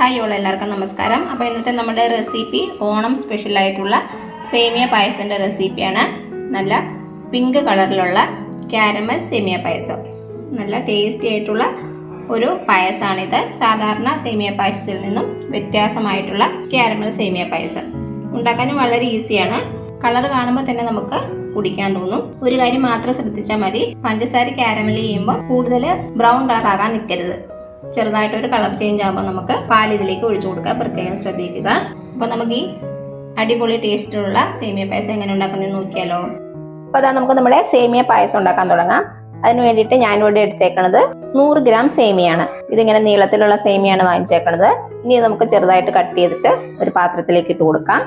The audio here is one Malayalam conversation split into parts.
ഹായ് ഓൾ എല്ലാവർക്കും നമസ്കാരം. അപ്പോൾ ഇന്നത്തെ നമ്മുടെ റെസിപ്പി ഓണം സ്പെഷ്യൽ ആയിട്ടുള്ള സേമിയ പായസത്തിന്റെ റെസിപ്പിയാണ് നല്ല പിങ്ക് കളറിലുള്ള ക്യാരമൽ സേമിയ പായസം. നല്ല ടേസ്റ്റി ആയിട്ടുള്ള ഒരു പായസമാണിത് സാധാരണ സേമിയ പായസത്തിൽ നിന്നും വ്യത്യാസമായിട്ടുള്ള ക്യാരമൽ സേമിയ പായസം. ഉണ്ടാക്കാനും വളരെ ഈസിയാണ് കളർ കാണുമ്പോൾ തന്നെ നമുക്ക് കുടിക്കാൻ തോന്നും. ഒരു കാര്യം മാത്രം ശ്രദ്ധിച്ചാൽ മതി. പഞ്ചസാര ക്യാരമൽ ചെയ്യുമ്പോൾ കൂടുതൽ ബ്രൗൺ കളർ ആകാൻ നിൽക്കരുത് ചെറുതായിട്ട് ഒരു കളർ ചേഞ്ച് ആകുമ്പോൾ നമുക്ക് പാൽ ഇതിലേക്ക് ഒഴിച്ചു കൊടുക്കുക. പ്രത്യേകം ശ്രദ്ധിക്കുക. അപ്പോൾ നമുക്ക് ഈ അടിപൊളി ടേസ്റ്റുള്ള സേമിയ പായസം എങ്ങനെ ഉണ്ടാക്കുന്നത് നോക്കിയാലോ. അപ്പോൾ അതാ നമുക്ക് നമ്മുടെ സേമിയ പായസം ഉണ്ടാക്കാൻ തുടങ്ങാം. അതിന് വേണ്ടിയിട്ട് ഞാൻ ഇവിടെ എടുത്തേക്കണത് നൂറ് ഗ്രാം സേമിയാണ്. ഇതിങ്ങനെ നീളത്തിലുള്ള സേമിയാണ് വാങ്ങിച്ചേക്കണത്. ഇനി നമുക്ക് ചെറുതായിട്ട് കട്ട് ചെയ്തിട്ട് ഒരു പാത്രത്തിലേക്ക് ഇട്ട് കൊടുക്കാം.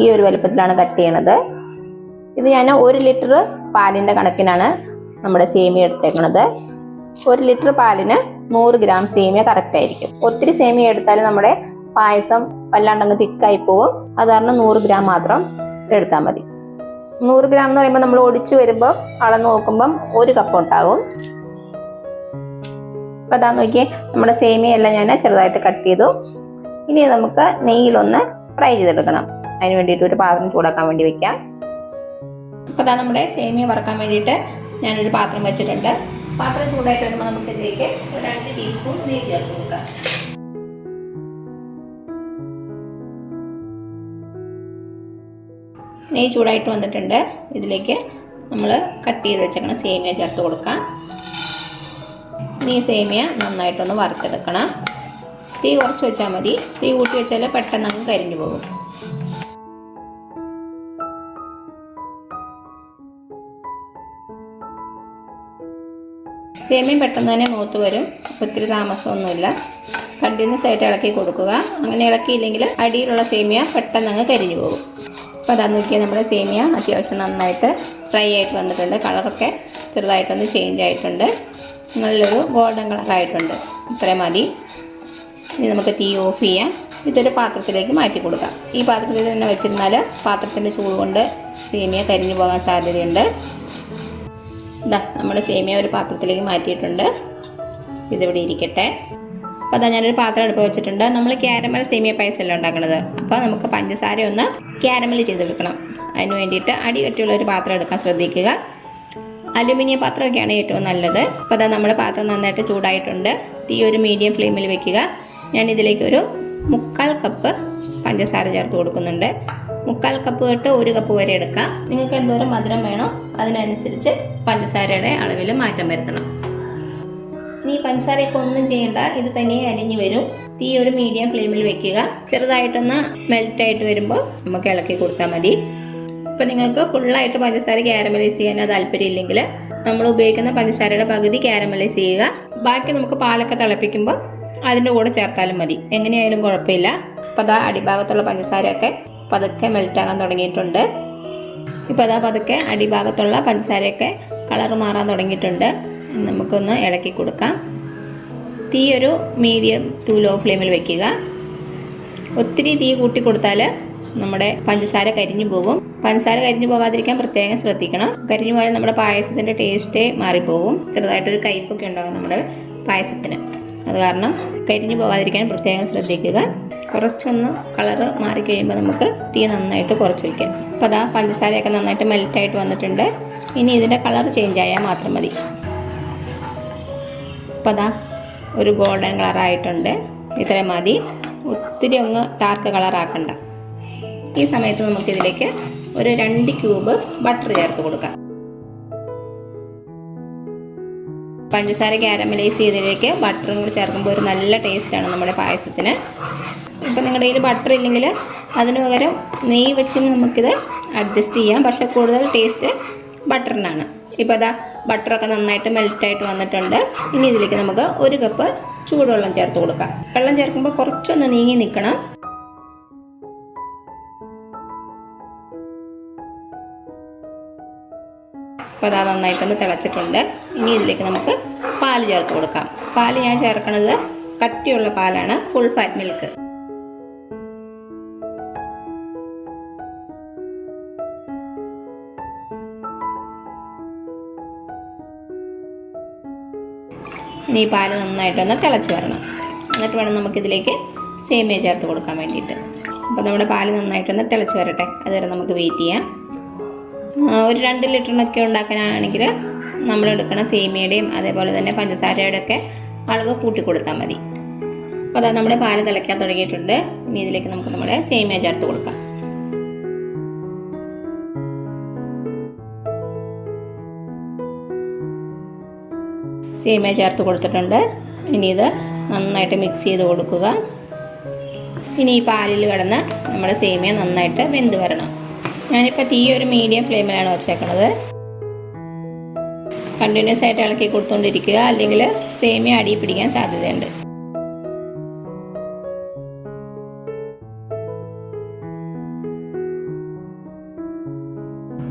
ഈ ഒരു വലുപ്പത്തിലാണ് കട്ട് ചെയ്യണത്. ഇത് ഞാൻ ഒരു ലിറ്റർ പാലിന്റെ കണക്കിനാണ് നമ്മുടെ സേമിയ എടുത്തേക്കണത്. ഒരു ലിറ്റർ പാലിന് നൂറ് ഗ്രാം സേമിയ കറക്റ്റ് ആയിരിക്കും. ഒത്തിരി സേമിയ എടുത്താൽ നമ്മുടെ പായസം വല്ലാണ്ടങ്ങ് തിക്കായി പോകും അത് കാരണം നൂറ് ഗ്രാം മാത്രം എടുത്താൽ മതി. നൂറ് ഗ്രാം എന്ന് പറയുമ്പോൾ നമ്മൾ ഒടിച്ചു വരുമ്പോൾ അളന്ന് നോക്കുമ്പം ഒരു കപ്പ് ഉണ്ടാകും അപ്പൊ അതാ നോക്കിയേ നമ്മുടെ സേമിയ എല്ലാം ഞാൻ ചെറുതായിട്ട് കട്ട് ചെയ്തു. ഇനി നമുക്ക് നെയ്യിലൊന്ന് ഫ്രൈ ചെയ്തെടുക്കണം. അതിന് വേണ്ടിയിട്ട് ഒരു പാത്രം ചൂടാക്കാൻ വേണ്ടി വെക്കാം. അപ്പോൾ അതാ നമ്മുടെ സേമിയ വറക്കാൻ വേണ്ടിയിട്ട് ഞാനൊരു പാത്രം വെച്ചിട്ടുണ്ട്. പാത്രം ചൂടായിട്ട് വരുമ്പോൾ നമുക്ക് ഇതിലേക്ക് ഒരു രണ്ട് ടീസ്പൂൺ നെയ്യ് ചേർത്ത് കൊടുക്കാം. നെയ്യ് ചൂടായിട്ട് വന്നിട്ടുണ്ട്. ഇതിലേക്ക് നമ്മൾ കട്ട് ചെയ്ത് വെച്ചേക്കണം സേമിയ ചേർത്ത് കൊടുക്കാം. ഇനി സേമിയ നന്നായിട്ടൊന്ന് വറുത്തെടുക്കണം. തീ കുറച്ച് വെച്ചാൽ മതി. തീ കൂട്ടി വെച്ചാൽ പെട്ടെന്ന് അങ്ങ് കരിഞ്ഞു പോകും. സേമിയ പെട്ടെന്ന് തന്നെ മൂത്ത് വരും. ഒത്തിരി താമസമൊന്നുമില്ല. കണ്ടിന്യൂസ് ആയിട്ട് ഇളക്കി കൊടുക്കുക. അങ്ങനെ ഇളക്കിയില്ലെങ്കിൽ അടിയിലുള്ള സേമിയ പെട്ടെന്ന് അങ്ങ് കരിഞ്ഞു പോകും. അപ്പോൾ അതാ നോക്കിയാൽ നമ്മുടെ സേമിയ അത്യാവശ്യം നന്നായിട്ട് ഫ്രൈ ആയിട്ട് വന്നിട്ടുണ്ട്. കളറൊക്കെ ചെറുതായിട്ടൊന്ന് ചേഞ്ച് ആയിട്ടുണ്ട്. നല്ലൊരു ഗോൾഡൻ കളറായിട്ടുണ്ട് ഇത്രയും മതി. ഇനി നമുക്ക് തീ ഓഫ് ചെയ്യാം. ഇതൊരു പാത്രത്തിലേക്ക് മാറ്റി കൊടുക്കാം. ഈ പാത്രത്തിൽ തന്നെ വെച്ചിരുന്നാൽ പാത്രത്തിന്റെ ചൂട് കൊണ്ട് സേമിയ കരിഞ്ഞു പോകാൻ സാധ്യതയുണ്ട്. ഇതാ നമ്മൾ സേമിയ ഒരു പാത്രത്തിലേക്ക് മാറ്റിയിട്ടുണ്ട്. ഇതിവിടെ ഇരിക്കട്ടെ. അപ്പോൾ അതാ ഞാനൊരു പാത്രം എടുപ്പ് വെച്ചിട്ടുണ്ട്. നമ്മൾ ക്യാരമൽ സേമിയ പായസമല്ല ഉണ്ടാക്കുന്നത്? അപ്പോൾ നമുക്ക് പഞ്ചസാര ഒന്ന് ക്യാരമൽ ചെയ്തെടുക്കണം. അതിന് വേണ്ടിയിട്ട് അടി കട്ടിയുള്ള ഒരു പാത്രം എടുക്കാൻ ശ്രദ്ധിക്കുക. അലുമിനിയം പാത്രമൊക്കെയാണ് ഏറ്റവും നല്ലത്. അപ്പോൾ അതാ നമ്മുടെ പാത്രം നന്നായിട്ട് ചൂടായിട്ടുണ്ട്. തീ ഒരു മീഡിയം ഫ്ലെയിമിൽ വെക്കുക. ഞാൻ ഇതിലേക്ക് ഒരു മുക്കാൽ കപ്പ് പഞ്ചസാര ചേർത്ത് കൊടുക്കുന്നുണ്ട്. മുക്കാൽ കപ്പ് തൊട്ട് ഒരു കപ്പ് വരെ എടുക്കാം. നിങ്ങൾക്ക് എന്തോരം മധുരം വേണോ അതിനനുസരിച്ച് പഞ്ചസാരയുടെ അളവിൽ മാറ്റം വരുത്തണം. ഇനി പഞ്ചസാരയൊക്കെ ഒന്നും ചെയ്യണ്ട ഇത് തനിയെ അരിഞ്ഞു വരും. തീ ഒരു മീഡിയം ഫ്ലെയിമിൽ വെക്കുക. ചെറുതായിട്ടൊന്ന് മെൽറ്റ് ആയിട്ട് വരുമ്പോൾ നമുക്ക് ഇളക്കി കൊടുത്താൽ മതി. ഇപ്പം നിങ്ങൾക്ക് ഫുള്ളായിട്ട് പഞ്ചസാര ക്യാരമലൈസ് ചെയ്യാനോ താല്പര്യമില്ലെങ്കിൽ നമ്മൾ ഉപയോഗിക്കുന്ന പഞ്ചസാരയുടെ പകുതി ക്യാരമലൈസ് ചെയ്യുക. ബാക്കി നമുക്ക് പാലൊക്കെ തിളപ്പിക്കുമ്പോൾ അതിന്റെ കൂടെ ചേർത്താലും മതി. എങ്ങനെയായാലും കുഴപ്പമില്ല. അപ്പോൾ അതാ അടിഭാഗത്തുള്ള പഞ്ചസാരയൊക്കെ പതുക്കെ മെൽറ്റാകാൻ തുടങ്ങിയിട്ടുണ്ട്. ഇപ്പോൾ അതാ പതുക്കെ അടിഭാഗത്തുള്ള പഞ്ചസാരയൊക്കെ കളർ മാറാൻ തുടങ്ങിയിട്ടുണ്ട്. നമുക്കൊന്ന് ഇളക്കി കൊടുക്കാം. തീ ഒരു മീഡിയം ടു ലോ ഫ്ലെയിമിൽ വെക്കുക. ഒത്തിരി തീ കൂട്ടി കൊടുത്താൽ നമ്മുടെ പഞ്ചസാര കരിഞ്ഞു പോകും. പഞ്ചസാര കരിഞ്ഞു പോകാതിരിക്കാൻ പ്രത്യേകം ശ്രദ്ധിക്കണം. കരിഞ്ഞു പോയാൽ നമ്മുടെ പായസത്തിന്റെ ടേസ്റ്റേ മാറിപ്പോകും. ചെറുതായിട്ടൊരു കയ്പൊക്കെ ഉണ്ടാകും നമ്മുടെ പായസത്തിന്. അത് കാരണം കരിഞ്ഞു പോകാതിരിക്കാൻ പ്രത്യേകം ശ്രദ്ധിക്കുക. കുറച്ചൊന്ന് കളറ് മാറിക്കഴിയുമ്പോൾ നമുക്ക് തീ നന്നായിട്ട് കുറച്ച് വയ്ക്കാം അപ്പോൾ അതാ പഞ്ചസാരയൊക്കെ നന്നായിട്ട് മെൽറ്റായിട്ട് വന്നിട്ടുണ്ട്. ഇനി ഇതിന്റെ കളർ ചേഞ്ച് ആയാൽ മാത്രം മതി. അപ്പോൾ അതാ ഒരു ഗോൾഡൻ കളറായിട്ടുണ്ട് ഇത്രയും മതി. ഒത്തിരി അങ്ങ് ഡാർക്ക് കളറാക്കണ്ട ഈ സമയത്ത് നമുക്കിതിലേക്ക് ഒരു രണ്ട് ക്യൂബ് ബട്ടർ ചേർത്ത് കൊടുക്കാം. പഞ്ചസാര കാരമലൈസ് ചെയ്തതിലേക്ക് ബട്ടറും കൂടി ചേർക്കുമ്പോൾ ഒരു നല്ല ടേസ്റ്റാണ് നമ്മുടെ പായസത്തിന്. ഇപ്പം നിങ്ങളുടെ കയ്യിൽ ബട്ടർ ഇല്ലെങ്കിൽ അതിന് പകരം നെയ്യ് വെച്ച് നമുക്കിത് അഡ്ജസ്റ്റ് ചെയ്യാം. പക്ഷേ കൂടുതൽ ടേസ്റ്റ് ബട്ടറിനാണ് ഇപ്പോൾ അതാ ബട്ടറൊക്കെ നന്നായിട്ട് മെൽറ്റായിട്ട് വന്നിട്ടുണ്ട്. ഇനി ഇതിലേക്ക് നമുക്ക് ഒരു കപ്പ് ചൂടുവെള്ളം ചേർത്ത് കൊടുക്കാം. വെള്ളം ചേർക്കുമ്പോൾ കുറച്ചൊന്ന് നീങ്ങി നിൽക്കണം. അപ്പോൾ അതാ നന്നായിട്ടൊന്ന് തിളച്ചിട്ടുണ്ട്. ഇനി ഇതിലേക്ക് നമുക്ക് പാൽ ചേർത്ത് കൊടുക്കാം. പാൽ ഞാൻ ചേർക്കുന്നത് കട്ടിയുള്ള പാലാണ്. ഫുൾ ഫാറ്റ് മിൽക്ക് ഇനി പാൽ നന്നായിട്ടൊന്ന് തിളച്ച് വരണം. എന്നിട്ട് വേണം നമുക്കിതിലേക്ക് സേമിയ ചേർത്ത് കൊടുക്കാൻ വേണ്ടിയിട്ട്. അപ്പോൾ നമ്മുടെ പാൽ നന്നായിട്ടൊന്ന് തിളച്ച് വരട്ടെ. അതുവരെ നമുക്ക് വെയിറ്റ് ചെയ്യാം. ഒരു രണ്ട് ലിറ്ററിനൊക്കെ ഉണ്ടാക്കാനാണെങ്കിൽ നമ്മൾ എടുക്കണ സേമിയയുടെയും അതേപോലെ തന്നെ പഞ്ചസാരയുടെ ഒക്കെ അളവ് കൂട്ടി കൊടുത്താൽ മതി. അപ്പോൾ അതാ നമ്മുടെ പാൽ തിളയ്ക്കാൻ തുടങ്ങിയിട്ടുണ്ട്. ഇനി ഇതിലേക്ക് നമുക്ക് നമ്മുടെ സേമിയ ചേർത്ത് കൊടുക്കാം. സേമിയ ചേർത്ത് കൊടുത്തിട്ടുണ്ട്. ഇനി ഇത് നന്നായിട്ട് മിക്സ് ചെയ്ത് കൊടുക്കുക. ഇനി ഈ പാലിൽ കിടന്ന് നമ്മുടെ സേമിയ നന്നായിട്ട് വെന്ത് വരണം. ഞാനിപ്പോൾ തീ ഒരു മീഡിയം ഫ്ലെയിമിലാണ് വെച്ചേക്കണത്. കണ്ടിന്യൂസ് ആയിട്ട് ഇളക്കി കൊടുത്തുകൊണ്ടിരിക്കുക അല്ലെങ്കിൽ സേമിയ അടി പിടിക്കാൻ സാധ്യതയുണ്ട്.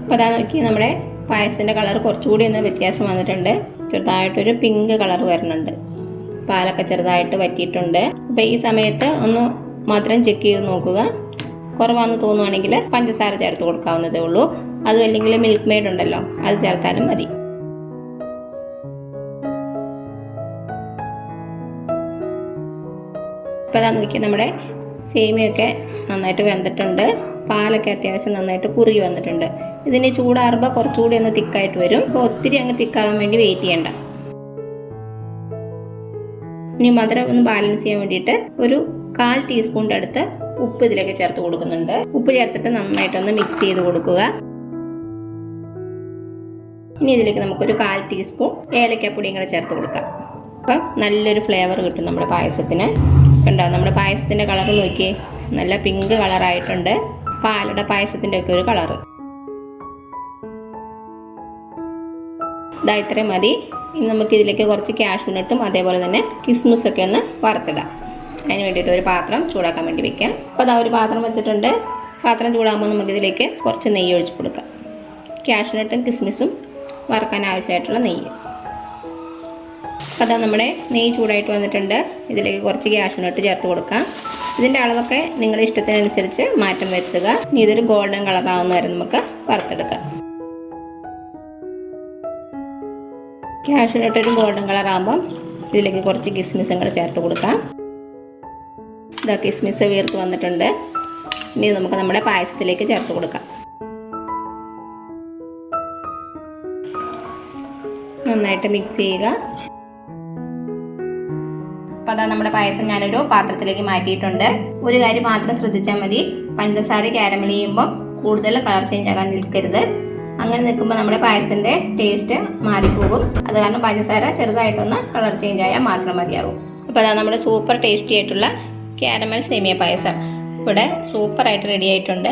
അപ്പോൾ അതാ നോക്കി നമ്മുടെ പായസത്തിന്റെ കളർ കുറച്ചുകൂടി ഒന്ന് വ്യത്യാസം വന്നിട്ടുണ്ട്. ചെറുതായിട്ടൊരു പിങ്ക് കളർ വരുന്നുണ്ട്. പാലൊക്കെ ചെറുതായിട്ട് വറ്റിയിട്ടുണ്ട്. അപ്പോൾ ഈ സമയത്ത് ഒന്ന് മധുരം ചെക്ക് ചെയ്ത് നോക്കുക. കുറവാന്ന് തോന്നുവാണെങ്കിൽ പഞ്ചസാര ചേർത്ത് കൊടുക്കാവുന്നതേ ഉള്ളൂ. അതും അല്ലെങ്കിൽ മിൽക്ക് മെയ്ഡ് ഉണ്ടല്ലോ അത് ചേർത്താലും മതി. ഇപ്പോൾ നമുക്ക് നമ്മുടെ സേമിയൊക്കെ നന്നായിട്ട് വെന്തിട്ടുണ്ട്. പാലൊക്കെ അത്യാവശ്യം നന്നായിട്ട് കുറുകി വന്നിട്ടുണ്ട്. ഇതിന് ചൂടാറുമ്പോൾ കുറച്ചുകൂടി ഒന്ന് തിക്കായിട്ട് വരും. അപ്പോൾ ഒത്തിരി അങ്ങ് തിക്കാകാൻ വേണ്ടി വെയിറ്റ് ചെയ്യണ്ട. ഇനി മധുരം ഒന്ന് ബാലൻസ് ചെയ്യാൻ വേണ്ടിയിട്ട് ഒരു കാൽ ടീസ്പൂണിന്റെ അടുത്ത് ഉപ്പ് ഇതിലേക്ക് ചേർത്ത് കൊടുക്കുന്നുണ്ട്. ഉപ്പ് ചേർത്തിട്ട് നന്നായിട്ടൊന്ന് മിക്സ് ചെയ്ത് കൊടുക്കുക. ഇനി ഇതിലേക്ക് നമുക്കൊരു കാൽ ടീസ്പൂൺ ഏലക്കാപ്പൊടിയും കൂടെ ചേർത്ത് കൊടുക്കാം. അപ്പം നല്ലൊരു ഫ്ലേവർ കിട്ടും നമ്മുടെ പായസത്തിന്. കണ്ടോ നമ്മുടെ പായസത്തിന്റെ കളർ നോക്കിയേ. നല്ല പിങ്ക് കളറായിട്ടുണ്ട് പാലട പായസത്തിന്റെ ഒക്കെ ഒരു കളർ ഇതാ ഇത്രയും മതി. ഇനി നമുക്ക് ഇതിലേക്ക് കുറച്ച് ക്യാഷ് നട്ടും അതേപോലെ തന്നെ കിസ്മിസ് ഒക്കെ ഒന്ന് വറുത്തിടാം. അതിന് വേണ്ടിയിട്ട് ഒരു പാത്രം ചൂടാക്കാൻ വേണ്ടി വെക്കാം. അപ്പോൾ അതാ ഒരു പാത്രം വെച്ചിട്ടുണ്ട്. പാത്രം ചൂടാകുമ്പോൾ നമുക്കിതിലേക്ക് കുറച്ച് നെയ്യ് ഒഴിച്ച് കൊടുക്കാം. ക്യാഷ് നട്ടും കിസ്മിസും വറുക്കാൻ ആവശ്യമായിട്ടുള്ള നെയ്യ്. അപ്പോൾ അതാ നമ്മുടെ നെയ്യ് ചൂടായിട്ട് വന്നിട്ടുണ്ട്. ഇതിലേക്ക് കുറച്ച് ക്യാഷ് നോട്ട് ചേർത്ത് കൊടുക്കാം. ഇതിന്റെ അളവൊക്കെ നിങ്ങളുടെ ഇഷ്ടത്തിനനുസരിച്ച് മാറ്റം വരുത്തുക. ഇനി ഇതൊരു ഗോൾഡൻ കളറാവുന്ന വരെ നമുക്ക് വറുത്തെടുക്കാം. ക്യാഷിനിട്ട് ഒരു ഗോൾഡൻ കളർ ആകുമ്പം ഇതിലേക്ക് കുറച്ച് കിസ്മിസും കൂടെ ചേർത്ത് കൊടുക്കാം. ഇതാ കിസ്മിസ് വീർത്ത് വന്നിട്ടുണ്ട്. ഇനി നമുക്ക് നമ്മുടെ പായസത്തിലേക്ക് ചേർത്ത് കൊടുക്കാം. നന്നായിട്ട് മിക്സ് ചെയ്യുക. അപ്പോൾ അതാ നമ്മുടെ പായസം ഞാനൊരു പാത്രത്തിലേക്ക് മാറ്റിയിട്ടുണ്ട്. ഒരു കാര്യം മാത്രം ശ്രദ്ധിച്ചാൽ മതി. പഞ്ചസാര ക്യാരമൽ ചെയ്യുമ്പോൾ കൂടുതൽ കളർ ചേഞ്ച് ആകാൻ നിൽക്കരുത്. അങ്ങനെ നിൽക്കുമ്പോൾ നമ്മുടെ പായസത്തിന്റെ ടേസ്റ്റ് മാറിപ്പോകും. അത് കാരണം പഞ്ചസാര ചെറുതായിട്ടൊന്ന് കളർ ചേഞ്ച് ആയാൽ മാത്രം മതിയാകും. അപ്പോൾ അതാ നമ്മുടെ സൂപ്പർ ടേസ്റ്റി ആയിട്ടുള്ള ക്യാരമൽ സേമിയ പായസം ഇവിടെ സൂപ്പറായിട്ട് റെഡി ആയിട്ടുണ്ട്.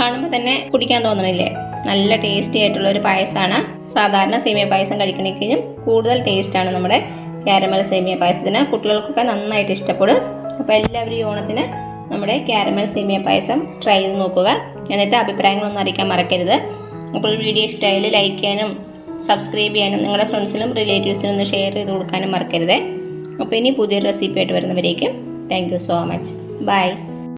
കാണുമ്പോൾ തന്നെ കുടിക്കാൻ തോന്നണില്ലേ? നല്ല ടേസ്റ്റി ആയിട്ടുള്ള ഒരു പായസമാണ് സാധാരണ സേമിയ പായസം കഴിക്കണേക്കും കൂടുതൽ ടേസ്റ്റാണ് നമ്മുടെ ക്യാരമൽ സേമിയ പായസത്തിന് കുട്ടികൾക്കൊക്കെ നന്നായിട്ട് ഇഷ്ടപ്പെടും. അപ്പോൾ എല്ലാവരും ഈ ഓണത്തിന് നമ്മുടെ ക്യാരമൽ സേമിയ പായസം ട്രൈ ചെയ്ത് നോക്കുക. എന്നിട്ട് അഭിപ്രായങ്ങളൊന്നും അറിയിക്കാൻ മറക്കരുത്. അപ്പോൾ വീഡിയോ ഇഷ്ടമായാലും ലൈക്ക് ചെയ്യാനും സബ്സ്ക്രൈബ് ചെയ്യാനും നിങ്ങളുടെ ഫ്രണ്ട്സിനും റിലേറ്റീവ്സിനും ഒന്ന് ഷെയർ ചെയ്ത് കൊടുക്കാനും മറക്കരുത്. അപ്പോൾ ഇനി പുതിയൊരു റെസിപ്പി ആയിട്ട് വരുന്നവരേക്കും thank you so much bye